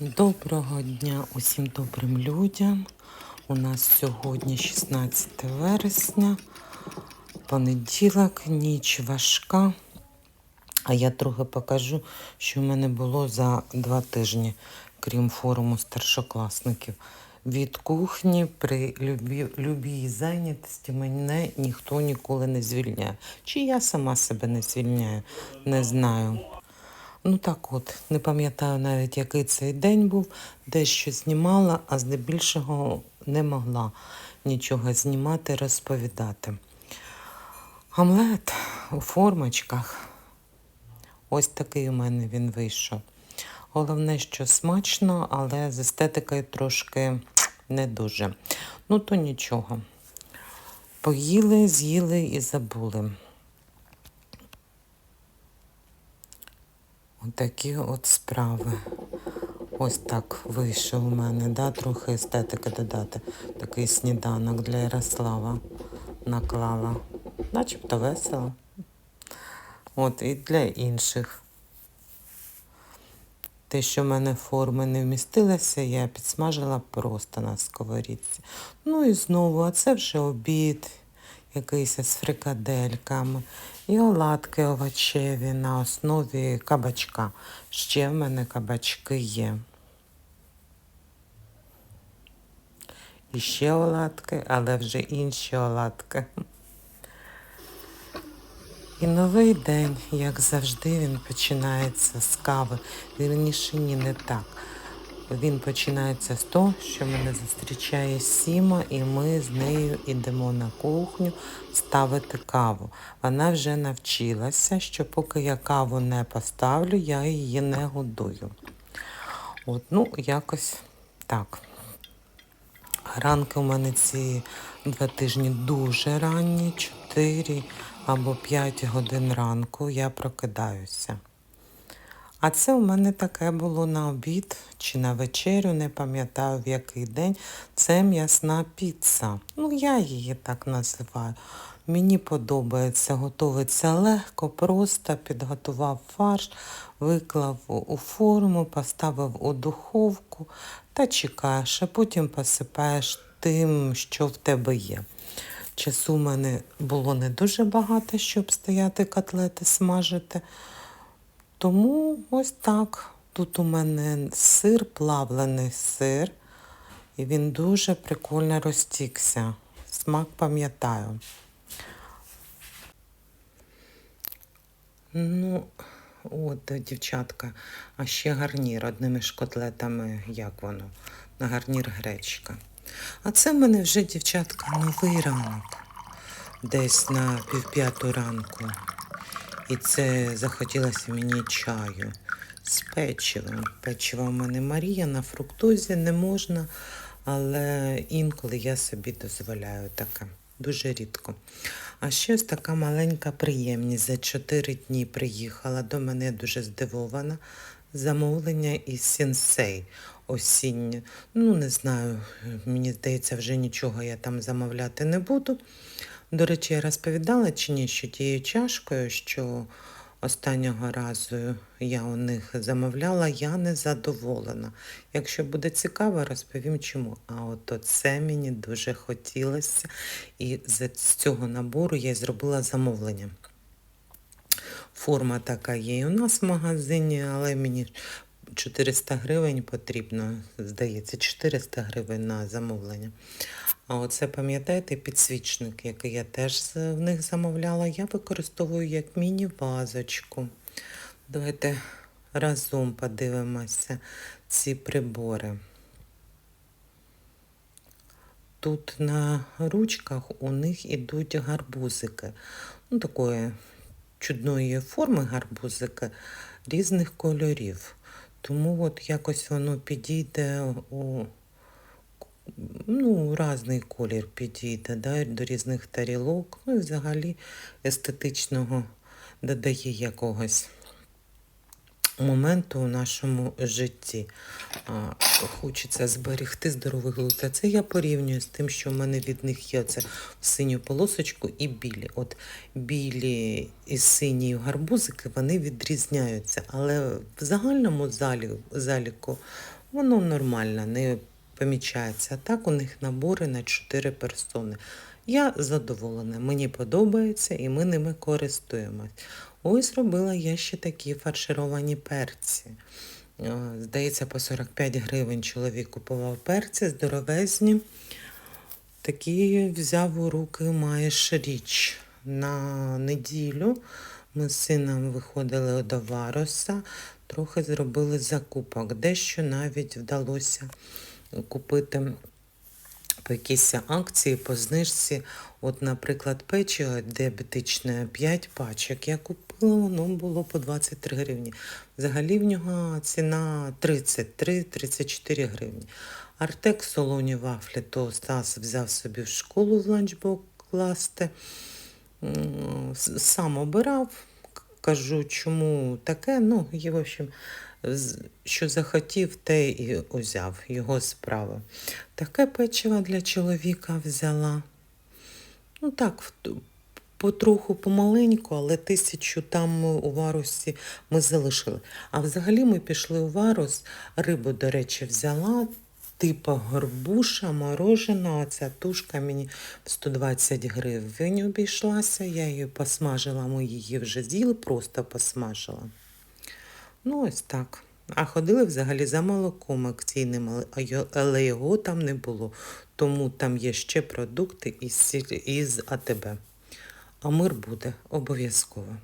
Доброго дня усім добрим людям. У нас сьогодні 16 вересня, понеділок, ніч важка. А я трохи покажу, що в мене було за два тижні, крім форуму старшокласників. Від кухні при любі, любій зайнятості мене ніхто ніколи не звільняє. Чи я сама себе не звільняю, не знаю. Ну так от, не пам'ятаю навіть, який цей день був, дещо знімала, а здебільшого не могла нічого знімати, розповідати. Омлет у формочках. Ось такий у мене він вийшов. Головне, що смачно, але з естетикою трошки не дуже. Ну, то нічого. Поїли, з'їли і забули. Отакі от справи. Ось так вийшов у мене, да? трохи естетики додати. Такий сніданок для Ярослава наклала. Начебто весело. От, і для інших. Те, що в мене форми не вмістилися, я підсмажила просто на сковорідці. Ну і знову, а це вже обід, якийсь з фрикадельками. І оладки овочеві на основі кабачка. Ще в мене кабачки є. І ще оладки, але вже інші оладки. І новий день, як завжди, він починається з кави. Вірніше, ні, не так. Він починається з того, що мене зустрічає Сіма, і ми з нею йдемо на кухню ставити каву. Вона вже навчилася, що поки я каву не поставлю, я її не годую. От, ну, якось так. Ранки у мене ці два тижні дуже ранні, 4 або 5 годин ранку я прокидаюся. А це у мене таке було на обід чи на вечерю, не пам'ятаю в який день. Це м'ясна піца. Ну, я її так називаю. Мені подобається, готується легко, просто підготував фарш, виклав у форму, поставив у духовку та чекаєш, а потім посипаєш тим, що в тебе є. Часу в мене було не дуже багато, щоб стояти котлети смажити. Тому ось так. Тут у мене сир, плавлений сир, і він дуже прикольно розтікся. Смак пам'ятаю. Ну, от, дівчатка, а ще гарнір одними ж котлетами, як воно, на гарнір гречка. А це в мене вже, дівчатка, новий ранок, десь на півп'яту ранку. І це захотілося мені чаю з печивом. Печиво в мене Марія на фруктозі не можна, але інколи я собі дозволяю таке. Дуже рідко. А ще ось така маленька приємність. За чотири дні приїхала до мене дуже здивована. Замовлення із сенсей осіннє. Ну, не знаю, мені здається, вже нічого я там замовляти не буду. До речі, я розповідала чи ні, що тією чашкою, що останнього разу я у них замовляла, я не задоволена. Якщо буде цікаво, розповім чому. А от це мені дуже хотілося. І з цього набору я зробила замовлення. Форма така є і у нас в магазині, але мені 400 гривень потрібно, здається, 400 гривень на замовлення. А оце, пам'ятаєте, підсвічник, який я теж в них замовляла, я використовую як міні-вазочку. Давайте разом подивимося ці прибори. Тут на ручках у них ідуть гарбузики. Ну, такої чудної форми гарбузики різних кольорів. Тому от якось воно підійде у ну, різний колір підійде да, до різних тарілок. Ну і взагалі естетичного додає якогось моменту у нашому житті. А, Хочеться зберегти здоровий глузд. А це я порівнюю з тим, що в мене від них є це в синю полосочку і білі. От білі і сині гарбузики вони відрізняються. Але в загальному залі, заліку Воно нормально, не помічається. Так у них набори на 4 персони. Я задоволена, мені подобається і ми ними користуємось. Ось робила я ще такі фаршировані перці. Здається, по 45 гривень чоловік купував перці здоровезні. Такі взяв у руки маєш річ. На неділю ми з сином виходили до Вароса, трохи зробили закупок. Дещо навіть вдалося купити по якійсь акції, по знижці. От, наприклад, печиво діабетичне 5 пачок. Я купила, воно було по 23 гривні. Взагалі в нього ціна 33-34 гривні. Артек солоні вафлі, то Стас взяв собі в школу в ланчбок класти. Сам обирав, кажу, чому таке. Ну, і, в общем, з- що захотів, те і узяв, його справа. Таке печиво для чоловіка взяла. Ну так, потроху помаленьку, але тисячу там у Варусі ми залишили. А взагалі ми пішли у Варус, рибу, до речі, взяла. Типа горбуша, морожена, оця тушка мені в 120 гривень обійшлася. Я її посмажила, ми її вже з'їли, просто посмажила. Ну, ось так. А ходили взагалі за молоком акційним, але- його там не було. Тому там є ще продукти із, із АТБ. А мир буде обов'язково.